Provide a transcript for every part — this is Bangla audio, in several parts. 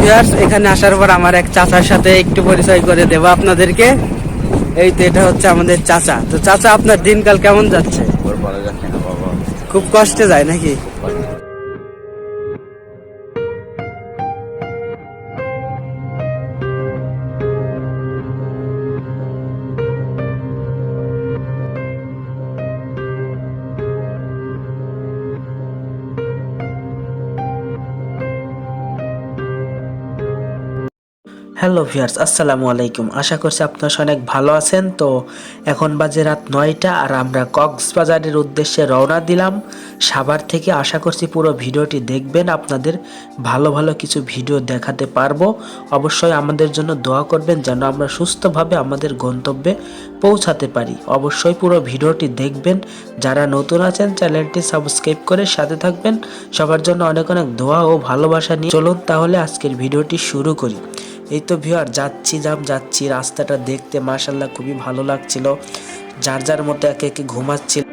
ভিউয়ার্স এখানে আসার পর আমার এক চাচার সাথে একটু পরিচয় করে দেবো আপনাদেরকে। এই তো এটা হচ্ছে আমাদের চাচা। তো চাচা আপনার দিনকাল কেমন যাচ্ছে? খুব কষ্টে যায় নাকি? হ্যালো ভিয়ার্স আসসালামু আলাইকুম। আশা করছি আপনারা অনেক ভালো আছেন। তো এখন বাজে রাত নয়টা আর আমরা কক্সবাজারের উদ্দেশ্যে রওনা দিলাম। সাভার থেকে আশা করছি পুরো ভিডিওটি দেখবেন। আপনাদের ভালো ভালো কিছু ভিডিও দেখাতে পারব। অবশ্যই আমাদের জন্য দোয়া করবেন যেন আমরা সুস্থভাবে আমাদের গন্তব্যে পৌঁছাতে পারি। অবশ্যই পুরো ভিডিওটি দেখবেন। যারা নতুন আছেন, চ্যানেলটি সাবস্ক্রাইব করে সাথে থাকবেন। সবার জন্য অনেক অনেক দোয়া ও ভালোবাসা নিয়ে চলুন তাহলে আজকের ভিডিওটি শুরু করি। এই তো ভিউয়ার, যাচ্ছি, যাম, যাচ্ছি। রাস্তাটা দেখতে মাশাল্লাহ খুবই ভালো লাগছিল। যার যার মতো একে একে ঘুমাচ্ছিল।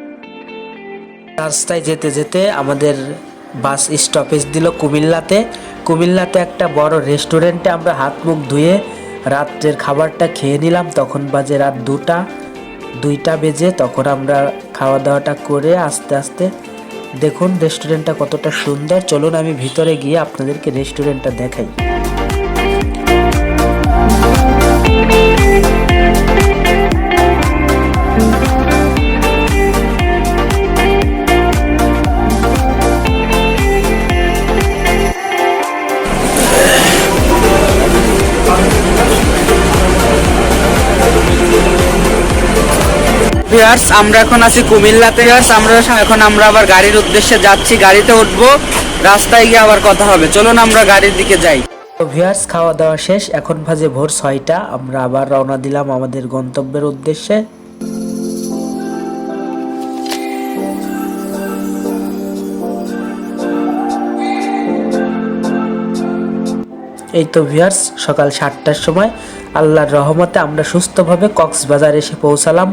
রাস্তায় যেতে যেতে আমাদের বাস স্টপেজ দিল কুমিল্লাতে। কুমিল্লাতে একটা বড় রেস্টুরেন্টে আমরা হাত, মুখ ধুয়ে রাত্রের খাবারটা খেয়ে নিলাম। তখন বাজে রাত দুটা, দুইটা বেজে তখন আমরা খাওয়া দাওয়াটা করে আস্তে আস্তে দেখুন রেস্টুরেন্টটা কতটা সুন্দর। চলুন আমি ভিতরে গিয়ে আপনাদেরকে রেস্টুরেন্টটা দেখাই। ভিউয়ার্স আমরা এখন আছি কুমিল্লাতে। ভিউয়ার্স আমরা এখন আমরা আবার গাড়ির উদ্দেশ্যে যাচ্ছি। গাড়িতে উঠবো, রাস্তায় গিয়ে আবার কথা হবে। চলুন আমরা গাড়ির দিকে যাই। ভিউয়ার্স খাওয়া দাওয়া শেষ। এখন বাজে ভোর ছয়টা। আমরা আবার রওনা দিলাম আমাদের গন্তব্যের উদ্দেশ্যে। এই তো ভিয়ার্স সকাল সাতটার সময় আল্লাহর রহমতে আমরা সুস্থভাবে কক্সবাজার এসে পৌঁছালাম।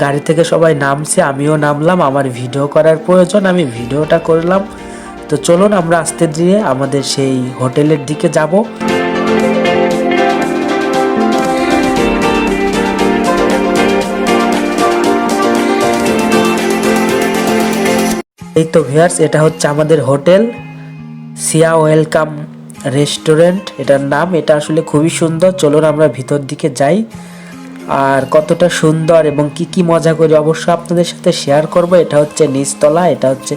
গাড়ি থেকে সবাই নামছে, আমিও নামলাম। আমার ভিডিও করার প্রয়োজন, আমি ভিডিওটা করলাম। তো চলুন আমরা আস্তে ধীরে আমাদের সেই হোটেলের দিকে যাব। এই তো ভিয়ার্স এটা হচ্ছে আমাদের হোটেল। সিয়া ওয়েলকাম। রেস্টুরেন্ট, এটার নাম, এটা আসলে খুবই সুন্দর। চলুন আমরা ভিতর দিকে যাই। আর কতটা সুন্দর এবং কি কি মজা করি অবশ্যই আপনাদের সাথে শেয়ার করব। এটা হচ্ছে নিচতলা, এটা হচ্ছে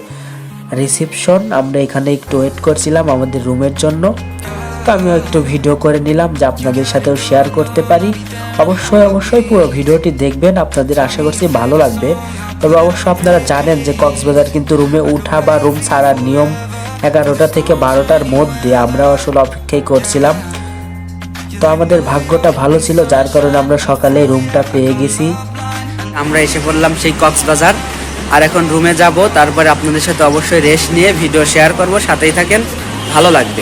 রিসিপশন আমরা এখানে একটু ওয়েট করছিলাম আমাদের রুমের জন্য। তো আমিও একটু ভিডিও করে নিলাম যে আপনাদের সাথেও শেয়ার করতে পারি। অবশ্যই অবশ্যই পুরো ভিডিওটি দেখবেন, আপনাদের আশা করছি ভালো লাগবে। তবে অবশ্য আপনারা জানেন যে কক্সবাজার কিন্তু রুমে উঠা বা রুম ছাড়ার নিয়ম এগারোটা থেকে বারোটার মধ্যে আমরা আসলে অপেক্ষাই করছিলাম। তো আমাদের ভাগ্যটা ভালো ছিল যার কারণে আমরা সকালে রুমটা পেয়ে গেছি। আমরা এসে পড়লাম সেই কক্সবাজার। আর এখন রুমে যাব তারপরে আপনাদের সাথে অবশ্যই রেস্ট নিয়ে ভিডিও শেয়ার করব। সাথেই থাকেন ভালো লাগবে।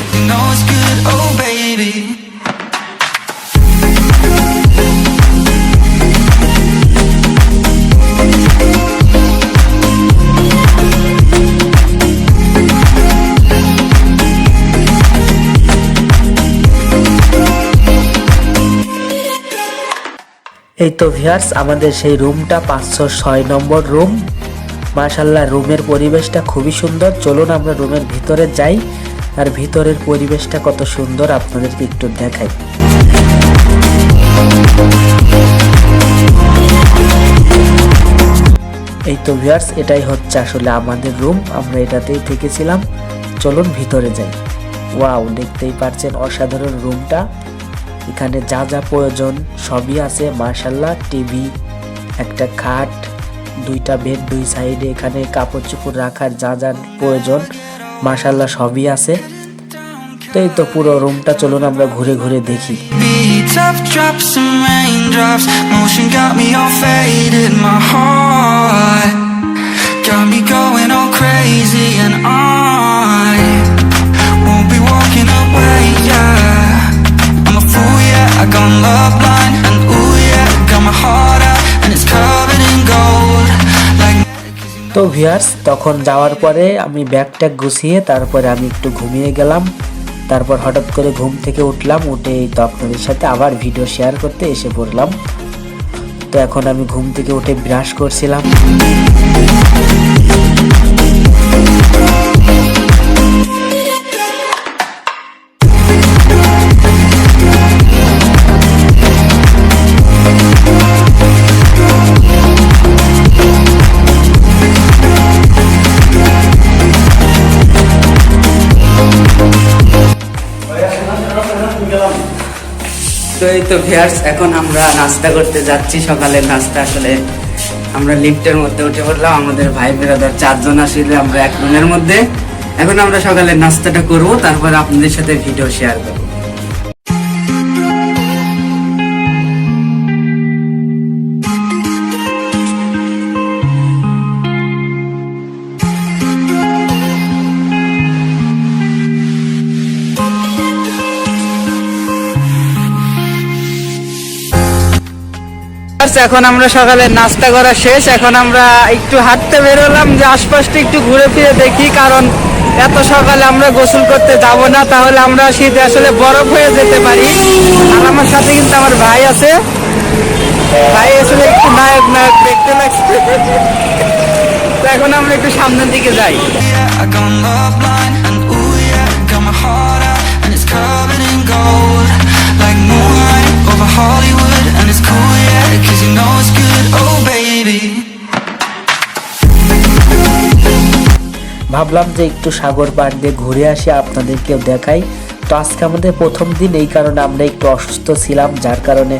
এই তো ভিয়ার্স আমাদের সেই রুমটা, পাঁচশো ছয় নম্বর রুম। মাশাল্লাহ রুমের পরিবেশটা খুবই সুন্দর। চলুন আমরা রুমের ভিতরে যাই, আর ভিতরের পরিবেশটা কত সুন্দর আপনাদেরকে একটু দেখাই। এই তো ভিয়ার্স এটাই হচ্ছে আসলে আমাদের রুম, আমরা এটাতেই থেকেছিলাম। চলুন ভিতরে যাই। ওয়াও, দেখতেই পারছেন অসাধারণ রুমটা। এখানে যা যা প্রয়োজন সবই আছে মার্শাল্লাহ টিভি, একটা খাট, দুইটা বেড দুই সাইডে এখানে কাপড় চোপড় রাখার যা যা প্রয়োজন মার্শাল্লাহ সবই আছে তো এই তো পুরো রুমটা চলুন আমরা ঘুরে ঘুরে দেখি drops and raindrops. Motion got me all faded. My heart তো ভিয়ার্স তখন যাওয়ার পরে আমি ব্যাগ ট্যাগ গুছিয়ে তারপরে আমি একটু ঘুমিয়ে গেলাম। তারপর হঠাৎ করে ঘুম থেকে উঠলাম, উঠে তো আপনাদের সাথে আবার ভিডিও শেয়ার করতে এসে পড়লাম। তো এখন আমি ঘুম থেকে উঠে ব্রাশ করছিলাম। তো এই তো ভিয়ার্স এখন আমরা নাস্তা করতে যাচ্ছি। সকালে নাস্তা আসলে আমরা লিফটের মধ্যে উঠে পড়লাম। আমাদের ভাই বেরাদার চারজন আসলে আমরা এক রুমের মধ্যে। এখন আমরা সকালে নাস্তাটা করব, তারপর আপনাদের সাথে ভিডিও শেয়ার করব। এখন আমরা সকালে নাস্তা করা শেষ। এখন আমরা একটু হাঁটতে বেরোলাম, যে আশপাশটা একটু ঘুরে ফিরে দেখি, কারণ এত সকালে আমরা গোসল করতে যাব না, তাহলে আমরা শীতে আসলে বরফ হয়ে যেতে পারি। আর আমার সাথে কিন্তু আমার ভাই আছে। ভাই আসলে একটু নায়ক নায়ক দেখতে লাগছে। তো এখন আমরা একটু সামনের দিকে যাই। ভাবলাম যে একটু সাগর পাড় দিয়ে ঘুরে আসি, আপনাদেরকেও দেখাই। তো আজকে আমাদের প্রথম দিন, এই কারণে আমরা একটু অসুস্থ ছিলাম, যার কারণে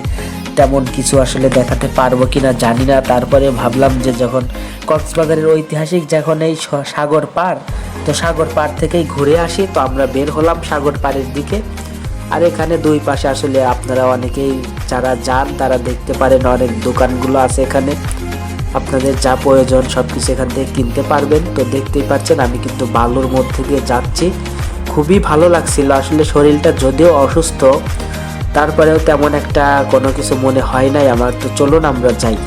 তেমন কিছু আসলে দেখাতে পারব কিনা জানি না। তারপরে ভাবলাম যে যখন কক্সবাজারের ঐতিহাসিক যখন এই সাগর পাড়, তো সাগর পাড় থেকেই ঘুরে আসি। তো আমরা বের হলাম সাগর পাড়ের দিকে। আর এখানে দুই পাশে আসলে আপনারা অনেকেই যারা যান, তারা দেখতে পারেন অনেক দোকানগুলো আছে এখানে। আপনাদের যা প্রয়োজন সব কিছু এখান থেকে কিনতে পারবেন। তো দেখতেই পাচ্ছেন, আমি কিন্তু বালুর মধ্যে দিয়ে যাচ্ছি। খুবই ভালো লাগছিল। আসলে শরীরটা যদিও অসুস্থ, তারপরেও তেমন একটা কোনো কিছু মনে হয় নাই আমার। তো চলুন আমরা যাই।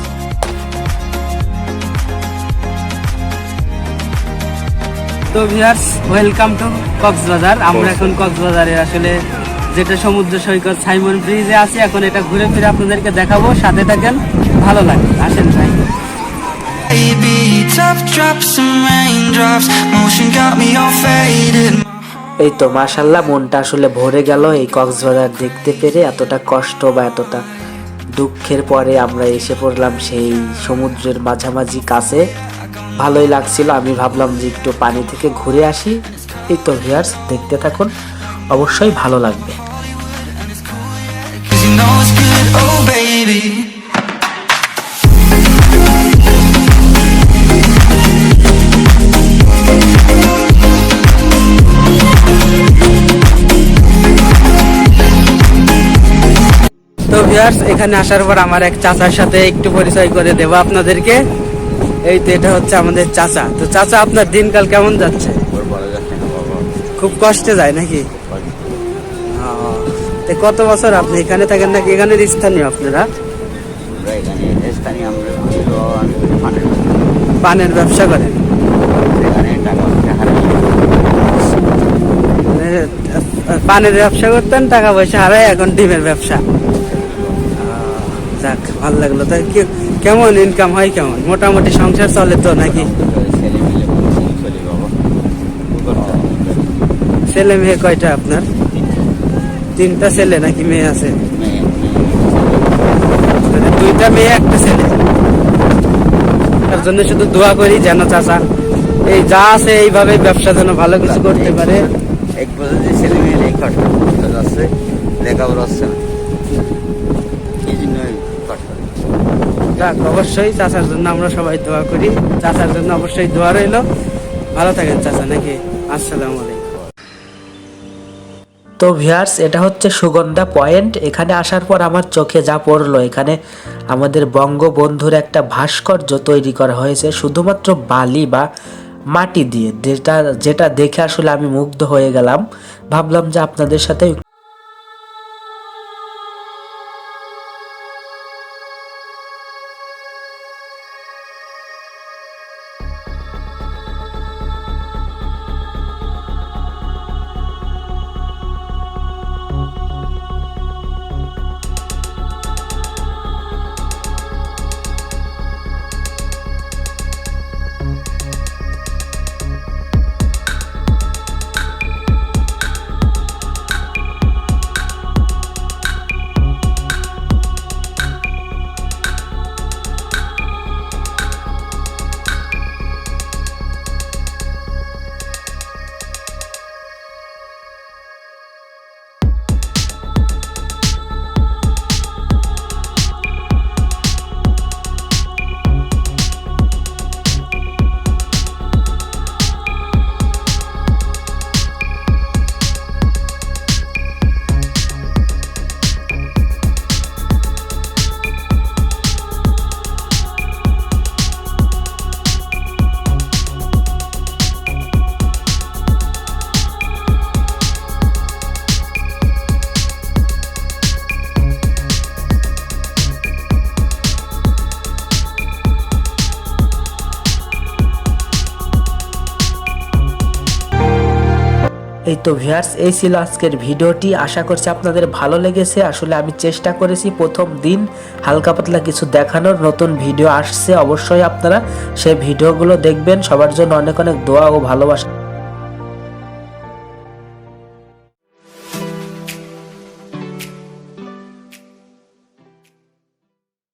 তো ভিউয়ার্স ওয়েলকাম টু কক্সবাজার। আমরা এখন কক্সবাজারের আসলে যেটা সমুদ্র সৈকত সাইমন ব্রিজে আছি, এখন এটা ঘুরে ফিরে আপনাদেরকে দেখাবো। সাথে থাকেন, ভালো লাগবে। আসেন ভাই। এই তো মাশাল্লাহ মনটা আসলে ভরে গেল এই কক্সবাজার দেখতে পেরে, এতটা কষ্ট বা এতটা দুঃখের পরে আমরা এসে পড়লাম সেই সমুদ্রের মাঝামাঝি কাছে। ভালোই লাগছিল, আমি ভাবলাম যে একটু পানি থেকে ঘুরে আসি। এই তো ভিয়ার্স দেখতে থাকুন, অবশ্যই ভালো লাগবে। ভিউয়ার্স এখানে আসার পর আমার এক চাচার সাথে একটু পরিচয় করে দেব আপনাদেরকে। এই তো এটা হচ্ছে আমাদের চাচা। তো চাচা আপনার দিনকাল কেমন যাচ্ছে? খুব কষ্টে যায় নাকি? তো কত বছর আপনি এখানে থাকেন নাকি? এখানে স্থানীয় আপনারা পানের ব্যবসা করেন? মানে, পানের ব্যবসা করতেন টাকা পয়সা হারায় এখন ডিমের ব্যবসা। যাক, ভালো লাগল। তাই কি- কেমন ইনকাম হয় কেমন? মোটামুটি সংসার চলে তো নাকি? ছেলে মেয়ে কয়টা আপনার? তিনটা ছেলে নাকি মেয়ে আছে? দুইটা মেয়ে, একটা ছেলে। তার জন্য শুধু দোয়া করি যেন চাচা, এই যা আছে এইভাবে ব্যবসা যেন ভালো কিছু করতে পারে। এক বছর ছেলে মেয়ে করতে যাচ্ছে, লেখাপড়া হচ্ছে না এই জন্যই কষ্ট যাক, অবশ্যই চাচার জন্য আমরা সবাই দোয়া করি। চাচার জন্য অবশ্যই দোয়া রইল। ভালো থাকেন চাচা, নাকি? আসসালামু তো ভিয়ার্স এটা হচ্ছে সুগন্ধা পয়েন্ট। এখানে আসার পর আমার চোখে যা পড়ল, এখানে আমাদের বঙ্গবন্ধুর একটা ভাস্কর্য তৈরি করা হয়েছে, শুধুমাত্র বালি বা মাটি দিয়ে। যেটা যেটা দেখে আসলে আমি মুগ্ধ হয়ে গেলাম। ভাবলাম যে আপনাদের সাথে তো ভিউয়ার্স, এই ছিল আজকের ভিডিওটি। আশা করছি আপনাদের ভালো লেগেছে। আসলে আমি চেষ্টা করেছি প্রথম দিন হালকা পাতলা কিছু দেখানোর, নতুন ভিডিও আসছে অবশ্যই আপনারা সেই ভিডিওগুলো দেখবেন। সবার জন্য অনেক অনেক দোয়া ও ভালোবাসা।